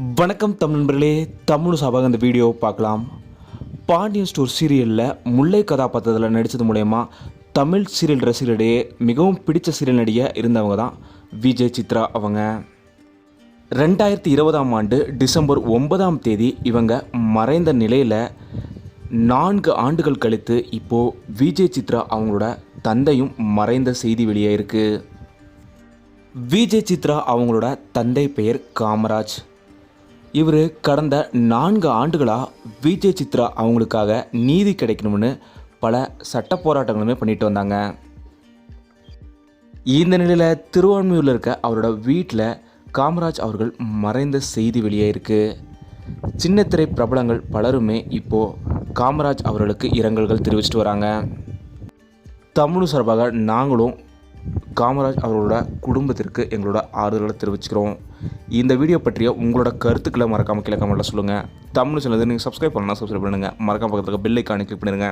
வணக்கம் தமிழ் நண்பர்களே தமிழ் சாபாக இந்த வீடியோ பார்க்கலாம். பாண்டியன் ஸ்டோர் சீரியலில் முல்லை கதாபாத்திரத்தில் நடித்தது மூலயமா தமிழ் சீரியல் ரசிகர்களிடையே மிகவும் பிடித்த சீரியல் நடிகையாக இருந்தவங்க தான் விஜய் சித்ரா அவங்க. ரெண்டாயிரத்தி இருபதாம் ஆண்டு டிசம்பர் ஒன்பதாம் தேதி இவங்க மறைந்த நிலையில் நான்கு ஆண்டுகள் கழித்து இப்போது விஜய் சித்ரா அவங்களோட தந்தையும் மறைந்த செய்தி வெளியே இருக்குது விஜய் சித்ரா அவங்களோட தந்தை பெயர் காமராஜ். இவர் கடந்த நான்கு ஆண்டுகளாக விஜய் சித்ரா அவங்களுக்காக நீதி கிடைக்கணும்னு பல சட்ட போராட்டங்களுமே பண்ணிட்டு வந்தாங்க. இந்த நிலையில் திருவான்மையூரில் இருக்க அவரோட வீட்டில் காமராஜ் அவர்கள் மறைந்த செய்தி வெளியே இருக்கு. சின்னத்திரை பிரபலங்கள் பலருமே இப்போது காமராஜ் அவர்களுக்கு இரங்கல்கள் தெரிவிச்சிட்டு வராங்க. தமிழ் சார்பாக நாங்களும் காமராஜ் அவர்களோட குடும்பத்திற்கு எங்களோட ஆறுதலை தெரிவிச்சுக்கிறோம். இந்த வீடியோ பற்றிய உங்களோட கருத்துக்களை மறக்காமல் கீழே கமெண்ட்டில் சொல்லுங்கள் தமிழ் சேனல் நீங்கள் சப்ஸ்கிரைப் பண்ணலாம் சப்ஸ்கிரைப் பண்ணுங்கள் மறக்காம பக்கத்தில் பெல் ஐக்கானை கிளிக் பண்ணிடுங்க